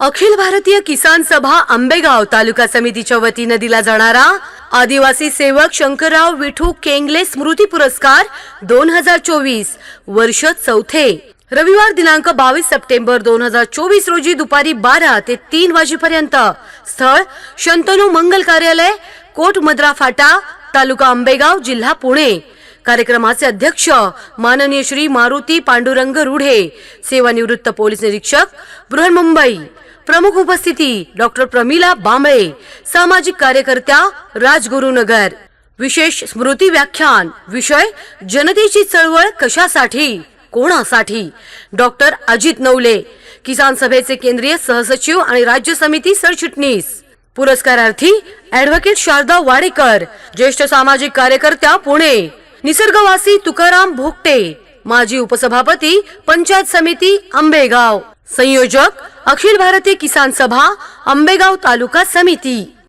अखिल भारतीय किसान सभा आंबेगाव तालुका समितीच्या वतीनं दिला जाणारा आदिवासी सेवक शंकरराव विठू केंगले स्मृती पुरस्कार दोन हजार चोवीस वर्ष चौथे. रविवार दिनांक बावीस सप्टेंबर दोन हजार चोवीस रोजी दुपारी बारा ते तीन वाजेपर्यंत स्थळ शंतनू मंगल कार्यालय कोट मद्रा फाटा तालुका आंबेगाव जिल्हा पुणे. कार्यक्रमाचे अध्यक्ष माननीय श्री मारुती पांडुरंग रुढे सेवानिवृत्त पोलीस निरीक्षक बृहन्मुंबई. प्रमुख उपस्थिती डॉक्टर प्रमिला बांबळे सामाजिक कार्यकर्त्या राजगुरुनगर. विशेष स्मृती व्याख्यान विषय जनतेची चळवळ कशासाठी कोणासाठी? डॉक्टर अजित नवले किसान सभेचे केंद्रीय सहसचिव आणि राज्य समिती सरचिटणीस. पुरस्कारार्थी ऍडव्होकेट शारदा वाडेकर ज्येष्ठ सामाजिक कार्यकर्त्या पुणे. निसर्गवासी तुकाराम भोगटे माजी उपसभापती पंचायत समिती आंबेगाव. संयोजक अखिल भारतीय किसान सभा आंबेगाव तालुका समिती.